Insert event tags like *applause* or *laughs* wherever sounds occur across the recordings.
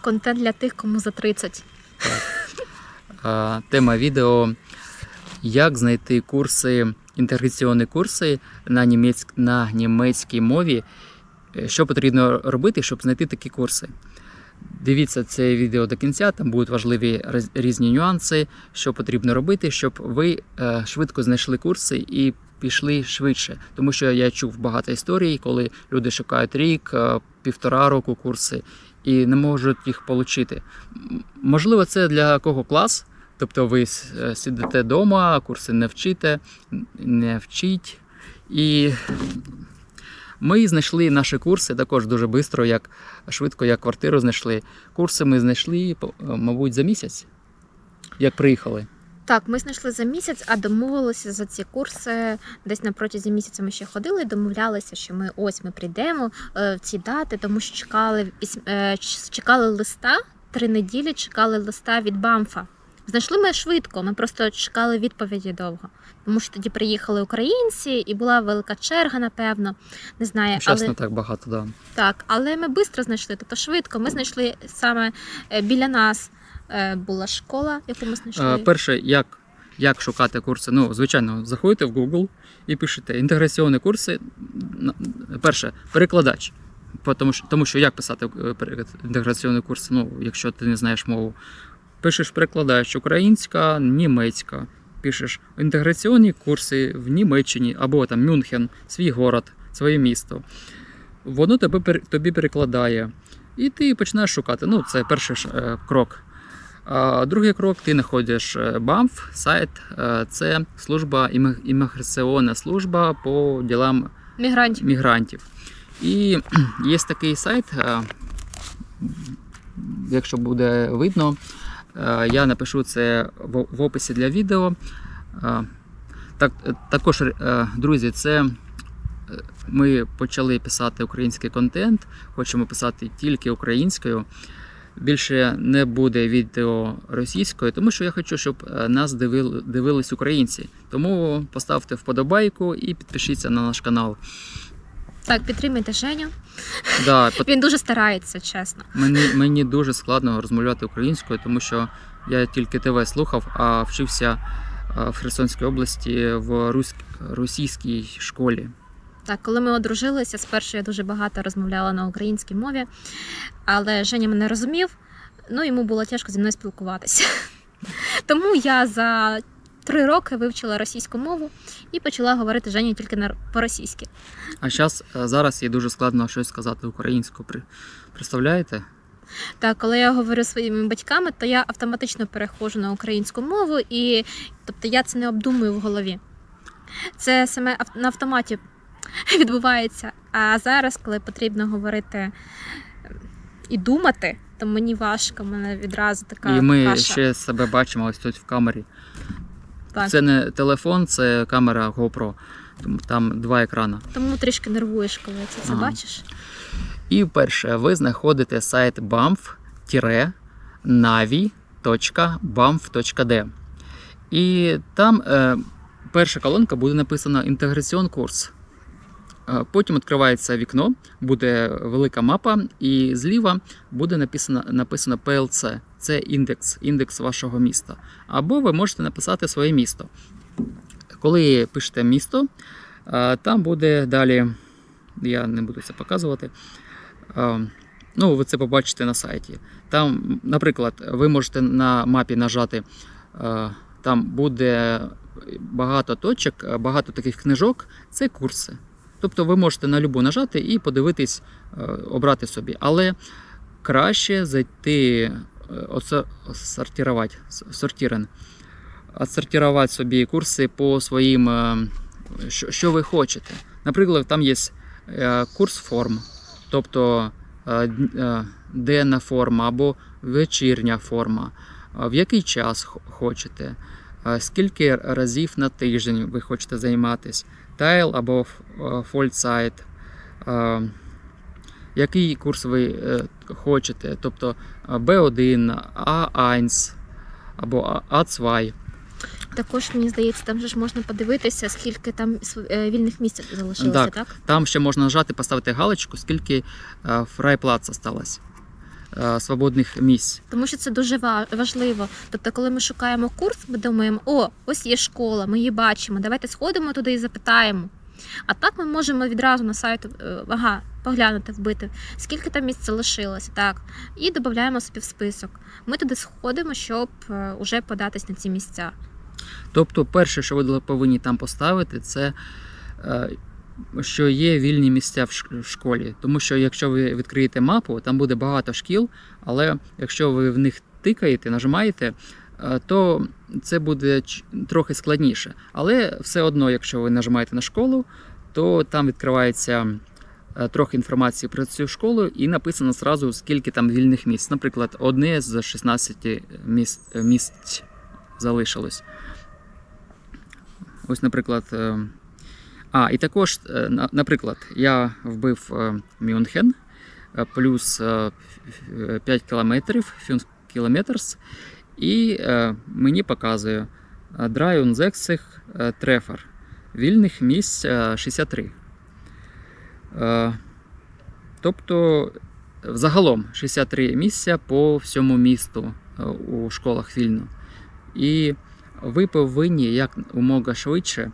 Контент для тих, кому за 30. Е, Тема відео як знайти курси, інтеграційні курси на, німець, на німецькій мові. Е, Що потрібно робити, щоб знайти такі курси? Дивіться це відео до кінця, там будуть важливі різні нюанси, що потрібно робити, щоб ви е, швидко знайшли курси і пішли швидше. Тому що я чув багато історій, коли люди шукають рік, е, півтора року курси і не можуть їх отримати. Можливо, це для кого клас, тобто ви е, сидите вдома, курси не вчите, не вчіть. І ми знайшли наші курси також дуже швидко, як швидко, як квартиру знайшли. Курси ми знайшли, е, мабуть, за місяць, як приїхали. Так, ми знайшли за місяць, а домовилися за ці курси. Десь на протязі місяця ми ще ходили і домовлялися, що ми ось ми прийдемо е, в ці дати, тому що чекали е, чекали листа три неділі, чекали листа від Бамфа. Знайшли ми швидко, ми просто чекали відповіді довго. Тому що тоді приїхали українці, і була велика черга, напевно. Не знаю, Зараз але так багато, да. так, але ми швидко знайшли, тобто швидко. Ми знайшли саме е, біля нас була школа, яку ми знайшли. Е, Перше, як, як шукати курси? Ну, звичайно, заходите в Google і пишете інтеграційні курси. Перше, перекладач. Тому що, тому що як писати е, інтеграційні курси, ну, якщо ти не знаєш мову. Пишеш перекладач українська, німецька. Пишеш інтеграційні курси в Німеччині або там Мюнхен, свій город, своє місто. Воно пер- тобі перекладає. І ти починаєш шукати. Ну, це перший е, крок. Другий крок ти знаходиш е, БАМФ, сайт. е, Це служба імміграційна служба по ділам Мігрантів. мігрантів. І *clears throat* є такий сайт, е, якщо буде видно, я напишу це в описі для відео. Так, також, друзі, це ми почали писати український контент, хочемо писати тільки українською. Більше не буде відео російською, тому що я хочу, щоб е, нас дивили, дивились українці. Тому поставте вподобайку і підпишіться на наш канал. Так, підтримуйте Женю. Да, *laughs* Він дуже старається, чесно. мені, мені дуже складно розмовляти українською, тому що я тільки ТВ слухав, а вчився е, в Херсонській області в русь- російській школі. Так, коли ми одружилися, спершу я дуже багато розмовляла на українській мові, але Женя мене розумів, ну йому було тяжко зі мною спілкуватися. *laughs* Тому я за три роки вивчила російську мову і почала говорити Жені тільки на по-російськи. А зараз зараз їй дуже складно щось сказати українською. Представляєте? Так, коли я говорю своїми батьками, то я автоматично переходжу на українську мову, і тобто я це не обдумую в голові. Це саме на автоматі *laughs* відбувається. А зараз, коли потрібно говорити ем, і думати, то мені важко, мене відразу така І ми каша. ще себе бачимо ось тут в камері. Так. Це не телефон, це камера GoPro. Тому там два екрана. Тому трішки нервуєш, коли це все Ага. бачиш. І перше, ви знаходите сайт bamf-navi.bamf.d. І там е, перша колонка буде написана інтеграційний курс. Е, Потім відкривається вікно, буде велика мапа, і зліва буде написано, написано PLC. Це індекс, індекс вашого міста. Або ви можете написати своє місто. Коли пишете місто, е, там буде далі. Я не буду це показувати. Е, Ну, ви це побачите на сайті. Там, наприклад, ви можете на мапі нажати, там буде багато точок, багато таких книжок, це курси. Тобто ви можете на любу нажати і подивитись, е, обрати собі. Але краще зайти, е, сортувати, с- отсортувати собі курси по своїм, е, що, ви хочете. Наприклад, там є курс форм, тобто денна форма або вечірня форма, в який час хочете, скільки разів на тиждень ви хочете займатися, тайл або фольцайт, який курс ви е, хочете, тобто е, B1, A1 або A2. Також мені здається, там же ж можна подивитися, скільки там е, вільних місць залишилося, Так. так? Там ще можна нажати, поставити галочку, скільки е, фрайплац осталось. Е, свободних місць. Тому що це дуже важливо. Тобто, коли ми шукаємо курс, ми думаємо, о, ось є школа, ми її бачимо. Давайте сходимо туди і запитаємо. А так ми можемо відразу на сайт е, ага, поглянути, вбити, скільки там місць залишилося, так, і додаємо собі в список. Ми туди сходимо, щоб е, уже податись на ці місця. Тобто, перше, що ви повинні там поставити, це що є вільні місця в школі. Тому що якщо ви відкриєте мапу, там буде багато шкіл, але якщо ви в них тикаєте, нажимаєте, е, то це буде трохи складніше. Але все одно, якщо ви нажимаєте на школу, то там відкривається е, трохи інформації про цю школу і написано зразу, скільки там вільних місць. Наприклад, одне з 16 місць, місць залишилось. Ось, наприклад. А, і також, е, наприклад, я вбив е, Мюнхен е, плюс 5 кілометрів, 5 кілометрс, і мені показує 63 е, трефер. Вільних місць е, 63. Е, Тобто, загалом 63 місця по всьому місту у школах вільно. І ви повинні як умога швидше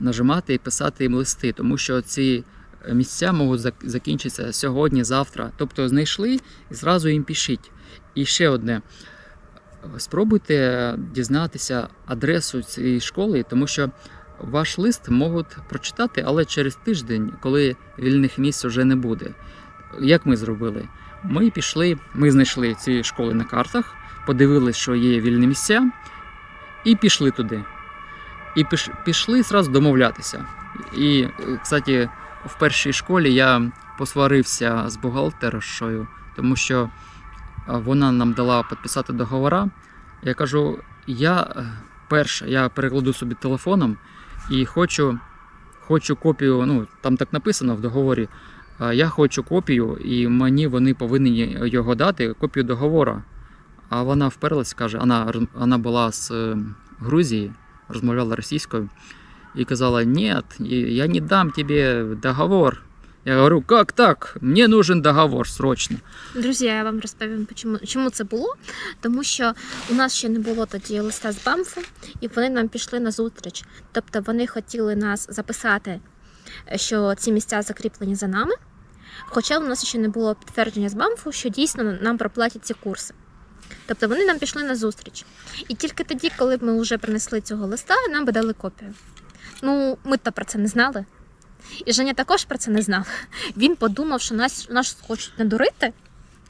нажимати і писати їм листи, тому що ці місця можуть закінчитися сьогодні, завтра. Тобто знайшли і зразу їм пишіть. І ще одне. Спробуйте дізнатися адресу цієї школи, тому що ваш лист можуть прочитати, але через тиждень, коли вільних місць вже не буде. Як ми зробили? Ми пішли, ми знайшли ці школи на картах, подивилися, що є вільні місця, і пішли туди. І піш, пішли зразу домовлятися. І, е, кстати, в першій школі я посварився з бухгалтершою, тому що вона нам дала підписати договора. Я кажу: я е, перше, я перекладу собі телефоном і хочу, хочу копію. Ну, там так написано в договорі. Я хочу копію, і мені вони повинні його дати, копію договору. А вона вперлась, каже, вона, вона була з е, Грузії, розмовляла російською, і казала: Ні, я не дам тобі договор. Я говорю, як так? Мені нужен договор срочно. Друзі, я вам розповім, чому, чому це було. Тому що у нас ще не було тоді листа з БАМФу, і вони нам пішли на зустріч. Тобто вони хотіли нас записати, що ці місця закріплені за нами. Хоча у нас ще не було підтвердження з БАМФу, що дійсно нам проплатять ці курси. Тобто вони нам пішли на зустріч. І тільки тоді, коли ми вже принесли цього листа, нам би дали копію. Ну, ми то про це не знали. І Женя також про це не знав. Він подумав, що нас, нас хочуть надурити.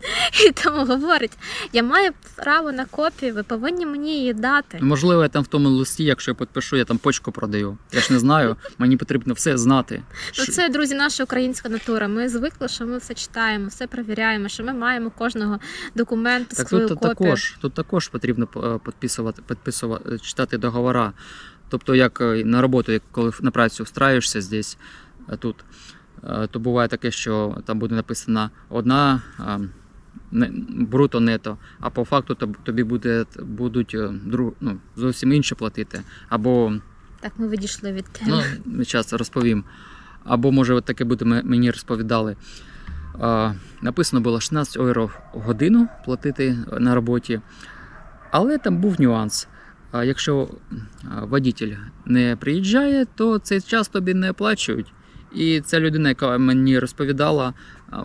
*laughs* І тому говорить: я маю право на копію, ви повинні мені її дати. Можливо, я там в тому листі, якщо я підпишу, я там почку продаю. Я ж не знаю, *laughs* мені потрібно все знати. Ну, це, друзі, наша українська натура. Ми звикли, що ми все читаємо, все перевіряємо, що ми маємо кожного документу Так свою тут копію. також, тут також потрібно е, підписувати, підписувати, читати договора. Тобто, як е, на роботу, як коли на працю встраюєшся здесь, е, тут, е, то буває таке, що там буде написано одна е, не- бруто нето, а по факту тобі буде, будуть е, ну, зовсім інше платити. Або Так, ми відійшли від теми. Ну, зараз розповім. Або, може, от таке буде мені розповідали. А, написано було 16 євро в годину платити на роботі. Але там був нюанс. А якщо водитель не приїжджає, то цей час тобі не оплачують. І ця людина, яка мені розповідала,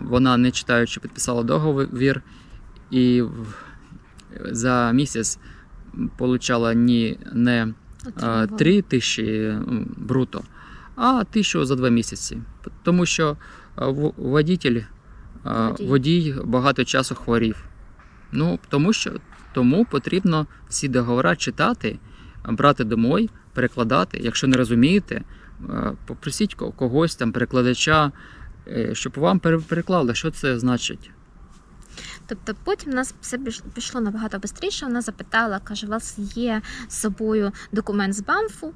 вона не читаючи, підписала договір і за місяць получала ні не. 3 тисячі бруто, а тисячу за два місяці. Тому що а, в- водитель, а, Водій. водій багато часу хворів. Ну, тому що тому потрібно всі договори читати, брати домой, перекладати. Якщо не розумієте, попросіть когось там, перекладача, щоб вам пере- переклали, що це значить. Тобто потім у нас все пішло набагато швидше. Вона запитала, каже, у вас є з собою документ з БАМФу,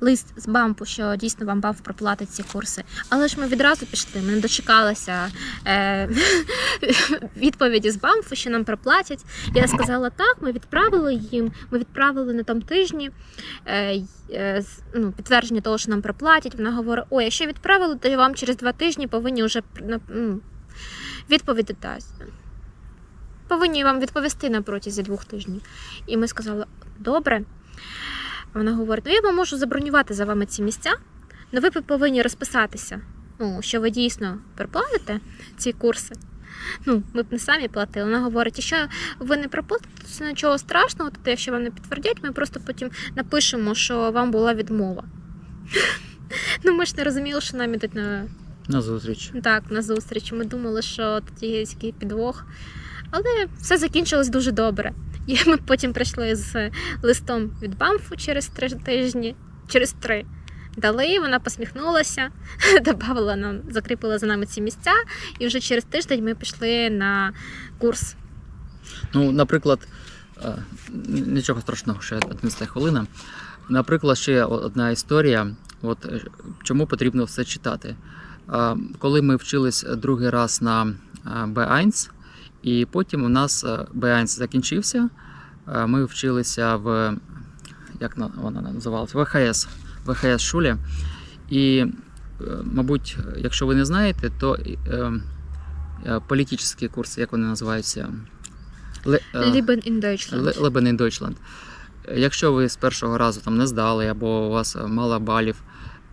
лист з БАМФу, що дійсно вам БАМФ проплатить ці курси. Але ж ми відразу пішли, ми не дочекалися е- *laughs* відповіді з БАМФу, що нам проплатять. Я сказала так, ми відправили їм, ми відправили на тому тижні е- е, ну, підтвердження того, що нам проплатять. Вона говорить: ой, якщо відправили, то вам через два тижні повинні вже ну, відповіді дасть. Повинні вам відповісти на протязі двох тижнів. І ми сказали, добре. Вона говорить: ну я вам можу забронювати за вами ці місця, але ви повинні розписатися. Ну, що ви дійсно переплатите ці курси. Ну, ми б не самі платили. Вона говорить, якщо ви не проплатите, то це нічого страшного, тобто, якщо вам не підтвердять, ми просто потім напишемо, що вам була відмова. *laughs* Ну, ми ж не розуміли, що нам ідуть на На зустріч. так, на зустріч. Ми думали, що тут є якийсь підвох. Але все закінчилось дуже добре. І *laughs* ми потім прийшли з листом від Бамфу через три тижні, через три. Дали, вона посміхнулася, *laughs* додавала нам, закріпила за нами ці місця, і вже через тиждень ми пішли на курс. Ну, наприклад, е, нічого страшного, ще 11 хвилина. Наприклад, ще одна історія. От е, чому потрібно все читати. Е, Коли ми вчились другий раз на е, B1, і потім у нас B1 закінчився, е, ми вчилися в як на- вона називалася? ВХС, ВХС Шулі. І, е, мабуть, якщо ви не знаєте, то е, е, політичні курси, як вони називаються? Ле- е, in Deutschland. Якщо ви з першого разу там не здали або у вас мало балів,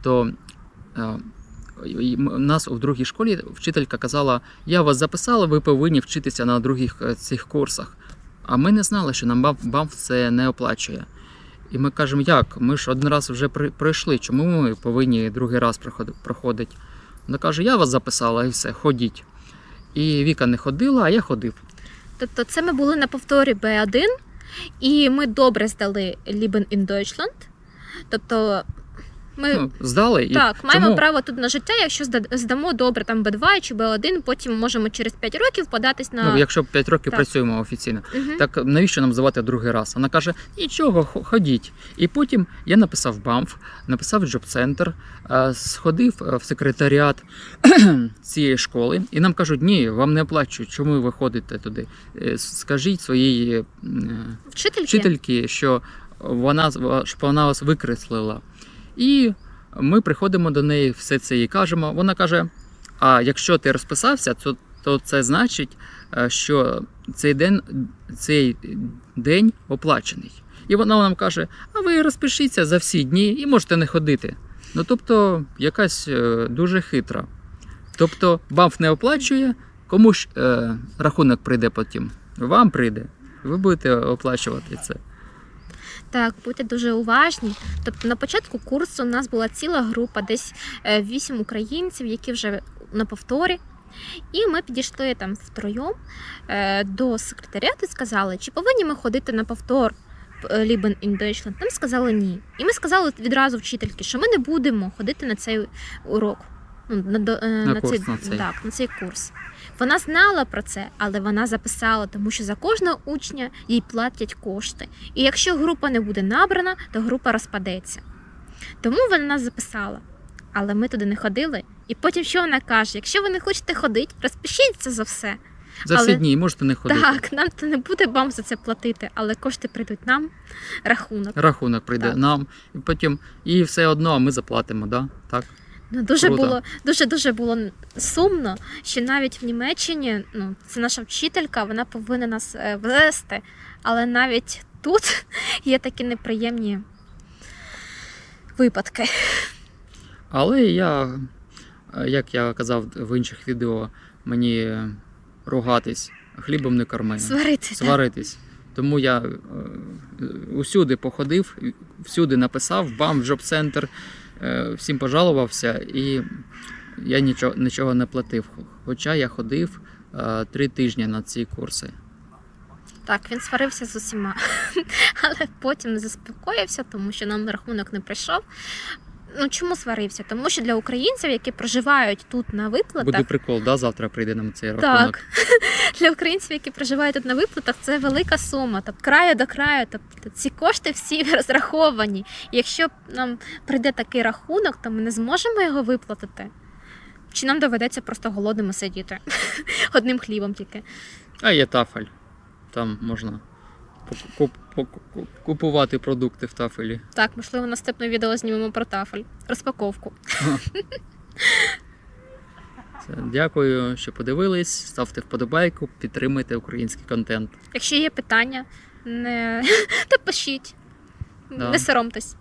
то е, нас у другій школі вчителька казала: я вас записала, ви повинні вчитися на других е, цих курсах. А ми не знали, що нам бам- БАМФ це не оплачує. І ми кажемо, як? Ми ж один раз вже пройшли, чому ми повинні другий раз проходити? Вона каже, я вас записала і все, ходіть. І Віка не ходила, а я ходив. Тобто, це ми були на повторі B1, і ми добре здали Lieben in Deutschland. Тобто, ми Ну, здали і Так, маємо право тут на життя. Якщо зда- здамо добре там Б2 чи Б1, потім можемо через 5 років податись на Ну, якщо 5 років Так. працюємо офіційно, Мгм. так навіщо нам здавати другий раз? Вона каже: нічого, хо- ходіть. І потім я написав БАМФ, написав джоб-центр, сходив е, в секретаріат *clears throat* цієї школи, і нам кажуть, ні, вам не оплачують, чому ви ходите туди? Е, Скажіть своїй е, вчительки. вчительки, що вона щоб вона вас викреслила. І ми приходимо до неї, все це їй кажемо. Вона каже: А якщо ти розписався, то, то це значить, е, що цей день, цей день оплачений. І вона нам каже: а ви розпишіться за всі дні і можете не ходити. Ну тобто, якась е, дуже хитра. Тобто, БАМФ не оплачує, кому ж е, рахунок прийде потім? Вам прийде. Ви будете оплачувати це. Так, будьте дуже уважні. Тобто на початку курсу у нас була ціла група, десь 8 українців, які вже на повторі. І ми підійшли там втроєм е, до секретаріату і сказали, чи повинні ми ходити на повтор е, in Deutschland. Нам сказали ні. І ми сказали відразу вчительки, що ми не будемо ходити на цей урок. Ну, на, до- е, На курс на цей. Так, на цей курс. Вона знала про це, але вона записала, тому що за кожного учня їй платять кошти. І якщо група не буде набрана, то група розпадеться. Тому вона нас записала. Але ми туди не ходили. І потім що вона каже: якщо ви не хочете ходити, розпишіться за все. За Але- всі дні можете не ходити. Так, нам то не буде вам за це платити, але кошти прийдуть нам, рахунок. Рахунок прийде Так. нам, і потім і все одно ми заплатимо, да? так? Ну дуже Круто. було дуже дуже було сумно, що навіть в Німеччині, ну це наша вчителька, вона повинна нас е, вести, але навіть тут *laughs* є такі неприємні випадки. Але я, як я казав в інших відео, мені ругатись хлібом не корми, Сваритися. сваритись. Тому я е, усюди походив, всюди написав, бам, в джоб-центр, всім пожалувався, і я нічого, нічого не платив. Хоча я ходив е, три тижні на ці курси. Так, він сварився з усіма, *laughs* але потім заспокоївся, тому що нам рахунок не прийшов. Ну чому сварився? Тому що для українців, які проживають тут на виплатах, Буде прикол, да? завтра прийде нам цей рахунок. Так. *laughs* Для українців, які проживають тут на виплатах, це велика сума. Тобто краю до краю. Тобто ці кошти всі *laughs* розраховані. І якщо нам прийде такий рахунок, то ми не зможемо його виплатити. Чи нам доведеться просто голодними сидіти *laughs* одним хлібом тільки. А є тафель. Там можна купувати продукти в тафелі. Так, можливо, наступне відео знімемо про тафель. Розпаковку. Дякую, що подивились. Ставте вподобайку, підтримуйте український контент. Якщо є питання, не... *laughs* то пишіть. Да. Не соромтесь.